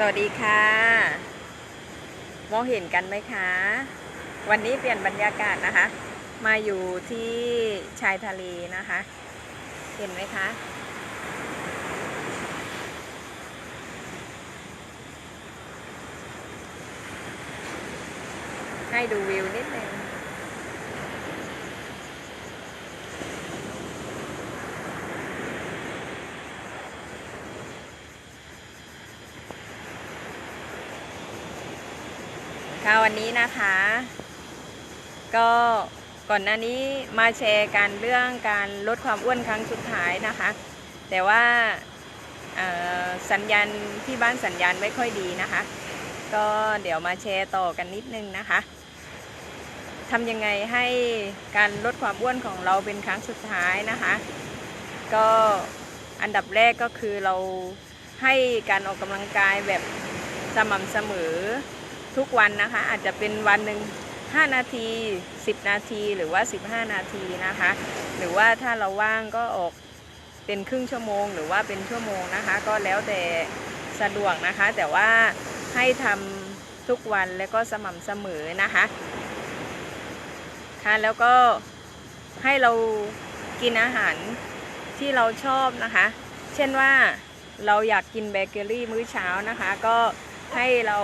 สวัสดีค่ะ มองเห็นกันไหมคะ วันนี้เปลี่ยนบรรยากาศนะคะ มาอยู่ที่ชายทะเลนะคะ เห็นไหมคะ ให้ดูวิวนิดนึง ค่ะวันนี้นะคะ ก็ก่อนหน้านี้มาแชร์กันเรื่องการลดความอ้วนครั้งสุดท้ายนะคะ แต่ว่าสัญญาณที่บ้านสัญญาณไม่ค่อยดีนะคะ ก็เดี๋ยวมาแชร์ต่อกันนิดนึงนะคะทำยังไงให้การลดความอ้วนของเราเป็นครั้งสุดท้ายนะคะ ก็อันดับแรกก็คือเราให้การออกกำลังกายแบบสม่ำเสมอ ทุกวันนะคะ อาจจะเป็นวันหนึ่ง5 นาที 10 นาทีหรือว่า 15 นาทีนะคะ หรือว่าถ้าเราว่างก็ออกเป็นครึ่งชั่วโมง หรือว่าเป็นชั่วโมงนะคะ ก็แล้วแต่สะดวกนะคะ แต่ว่าให้ทำทุกวันแล้วก็สม่ำเสมอนะคะค่ะแล้วก็ให้เรากินอาหารที่เราชอบนะคะ เช่นว่าเราอยากกินเบเกอรี่มื้อเช้านะคะ ก็ให้เรา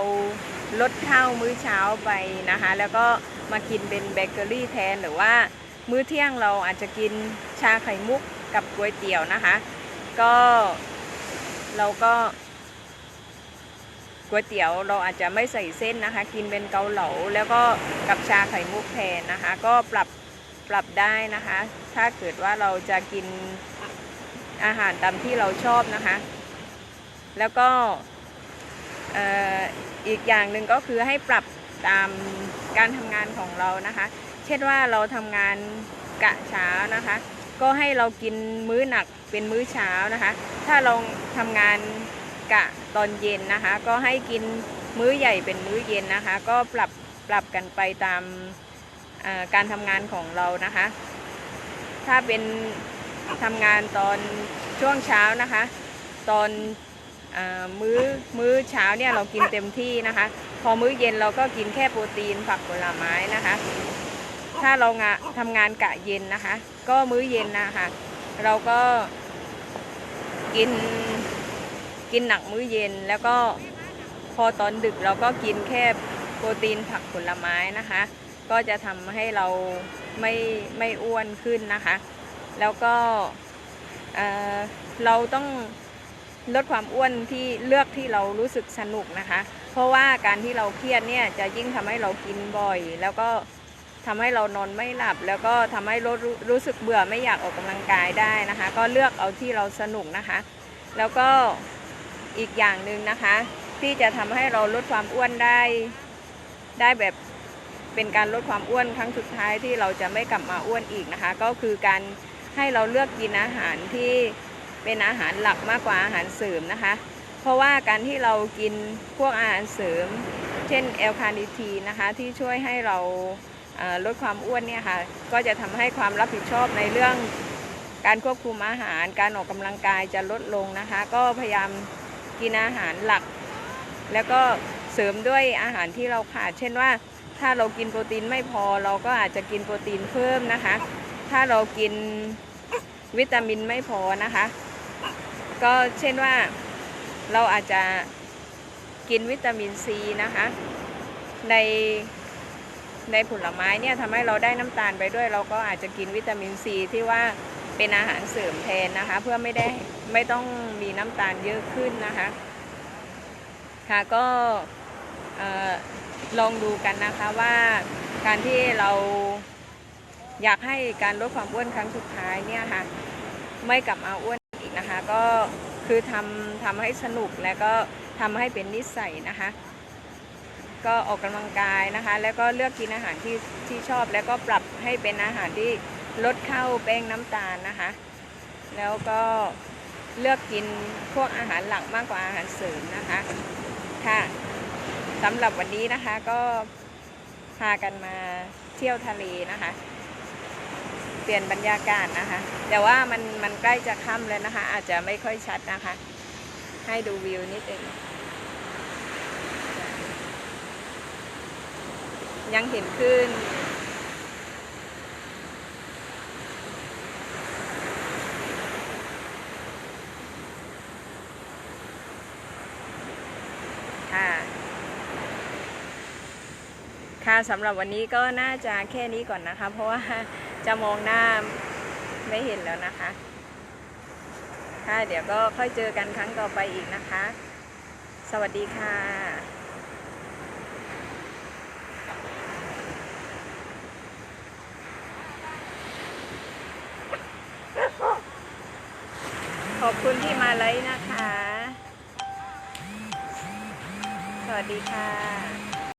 ลดข้าวมื้อเช้าไปนะคะ แล้วก็มากินเป็นเบเกอรี่แทนหรือว่ามื้อเที่ยงเราอาจจะกินชาไข่มุกกับก๋วยเตี๋ยวนะคะ ก็เราก็ก๋วยเตี๋ยวเราอาจจะไม่ใส่เส้นนะคะ กินเป็นเกาเหลาแล้วก็กับชาไข่มุกแทนนะคะ ก็ปรับปรับได้นะคะ ถ้าเกิดว่าเราจะกินอาหารตามที่เราชอบนะคะ แล้วก็เอีกอย่างหนึ่งก็คือให้ปรับตามการทำงานของเรานะคะ เช่นว่าเราทำงานกะเช้านะคะ ก็ให้เรากินมื้อหนักเป็นมื้อเช้านะคะ ถ้าเราทำงานกะตอนเย็นนะคะ ก็ให้กินมื้อใหญ่เป็นมื้อเย็นนะคะ ก็ปรับปรับกันไปตามการทำงานของเรานะคะ ถ้าเป็นทำงานตอนช่วงเช้านะคะ ตอน มื้อมื้อเช้าเนี่ยเรากินเต็มที่นะคะ พอมื้อเย็นเราก็กินแค่โปรตีนผักผลไม้นะคะ ถ้าเรางะทำงานกะเย็นนะคะ ก็มื้อเย็นนะคะเราก็กินกินหนักมื้อเย็นแล้วก็พอตอนดึกเราก็กินแค่โปรตีนผักผลไม้นะคะ ก็จะทำให้เราไม่ไม่อ้วนขึ้นนะคะ แล้วก็เราต้อง ลดความอ้วนที่เลือกที่เรารู้สึกสนุกนะคะ เพราะว่าการที่เราเครียดเนี่ยจะยิ่งทำให้เรากินบ่อย แล้วก็ทำให้เรานอนไม่หลับ แล้วก็ทำให้รู้รู้รู้สึกเบื่อไม่อยากออกกำลังกายได้นะคะ ก็เลือกเอาที่เราสนุกนะคะ แล้วก็อีกอย่างหนึ่งนะคะ ที่จะทำให้เราลดความอ้วนได้ ได้แบบเป็นการลดความอ้วนครั้งสุดท้ายที่เราจะไม่กลับมาอ้วนอีกนะคะ ก็คือการให้เราเลือกกินอาหารที่ เป็นอาหารหลักมากกว่าอาหารเสริมนะคะ เพราะว่าการที่เรากินพวกอาหารเสริม เช่นแอลคาเนิทีนะคะที่ช่วยให้เราลดความอ้วนเนี่ยค่ะก็จะทำให้ความรับผิดชอบในเรื่องการควบคุมอาหาร การออกกำลังกายจะลดลงนะคะ ก็พยายามกินอาหารหลัก แล้วก็เสริมด้วยอาหารที่เราขาด เช่นว่าถ้าเรากินโปรตีนไม่พอเราก็อาจจะกินโปรตีนเพิ่มนะคะ ถ้าเรากินวิตามินไม่พอนะคะ ก็เช่นว่าเราอาจจะกินวิตามินซีนะคะ ในในผลไม้เนี่ยทำให้เราได้น้ำตาลไปด้วย เราก็อาจจะกินวิตามินซีที่ว่าเป็นอาหารเสริมแทนนะคะ เพื่อไม่ได้ไม่ต้องมีน้ำตาลเยอะขึ้นนะคะ ค่ะก็ลองดูกันนะคะว่าการที่เราอยากให้การลดความอ้วนครั้งสุดท้ายเนี่ยค่ะ ไม่กลับมาอ้วน นะคะ ก็คือทำทำให้สนุกและก็ทำให้เป็นนิสัยนะคะ ก็ออกกำลังกายนะคะ แล้วก็เลือกกินอาหารที่ที่ชอบ แล้วก็ปรับให้เป็นอาหารที่ลดข้าวแป้งน้ำตาลนะคะ แล้วก็เลือกกินพวกอาหารหลักมากกว่าอาหารเสริมนะคะค่ะสำหรับวันนี้นะคะก็พากันมาเที่ยวทะเลนะคะ เปลี่ยนบรรยากาศนะคะ แต่ว่ามันมันใกล้จะค่ำแล้วนะคะ อาจจะไม่ค่อยชัดนะคะ ให้ดูวิวนิดเองยังเห็นขึ้น ค่ะ ค่ะสำหรับวันนี้ก็น่าจะแค่นี้ก่อนนะคะ เพราะว่า จะมองหน้าไม่เห็นแล้วนะคะ ค่ะ เดี๋ยวก็ค่อยเจอกันครั้งต่อไปอีกนะคะ สวัสดีค่ะขอบคุณที่มาไลฟ์นะคะ สวัสดีค่ะ